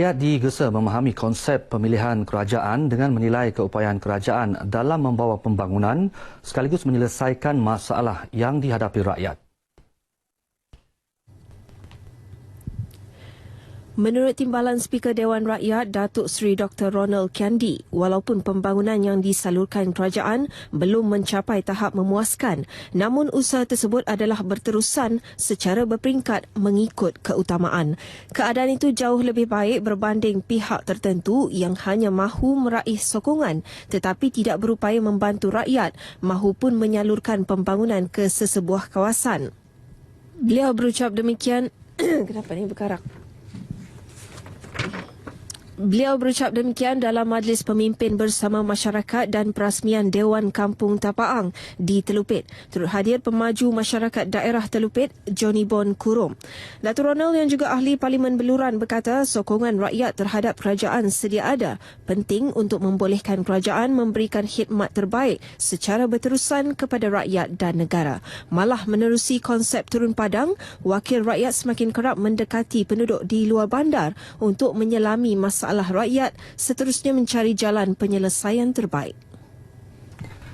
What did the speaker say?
Rakyat digesa memahami konsep pemilihan kerajaan dengan menilai keupayaan kerajaan dalam membawa pembangunan sekaligus menyelesaikan masalah yang dihadapi rakyat. Menurut Timbalan Speaker Dewan Rakyat Datuk Seri Dr. Ronald Kandi, walaupun pembangunan yang disalurkan kerajaan belum mencapai tahap memuaskan, namun usaha tersebut adalah berterusan secara berperingkat mengikut keutamaan. Keadaan itu jauh lebih baik berbanding pihak tertentu yang hanya mahu meraih sokongan tetapi tidak berupaya membantu rakyat mahupun menyalurkan pembangunan ke sesebuah kawasan. Beliau berucap demikian, kenapa ni berkarak? Beliau berucap demikian dalam majlis pemimpin bersama masyarakat dan perasmian Dewan Kampung Tapaang di Telupit. Turut hadir pemaju masyarakat daerah Telupit, Johnny Bon Kurum. Datuk Ronald yang juga ahli Parlimen Beluran berkata sokongan rakyat terhadap kerajaan sedia ada penting untuk membolehkan kerajaan memberikan khidmat terbaik secara berterusan kepada rakyat dan negara. Malah menerusi konsep turun padang, wakil rakyat semakin kerap mendekati penduduk di luar bandar untuk menyelami masalah masalah rakyat seterusnya mencari jalan penyelesaian terbaik.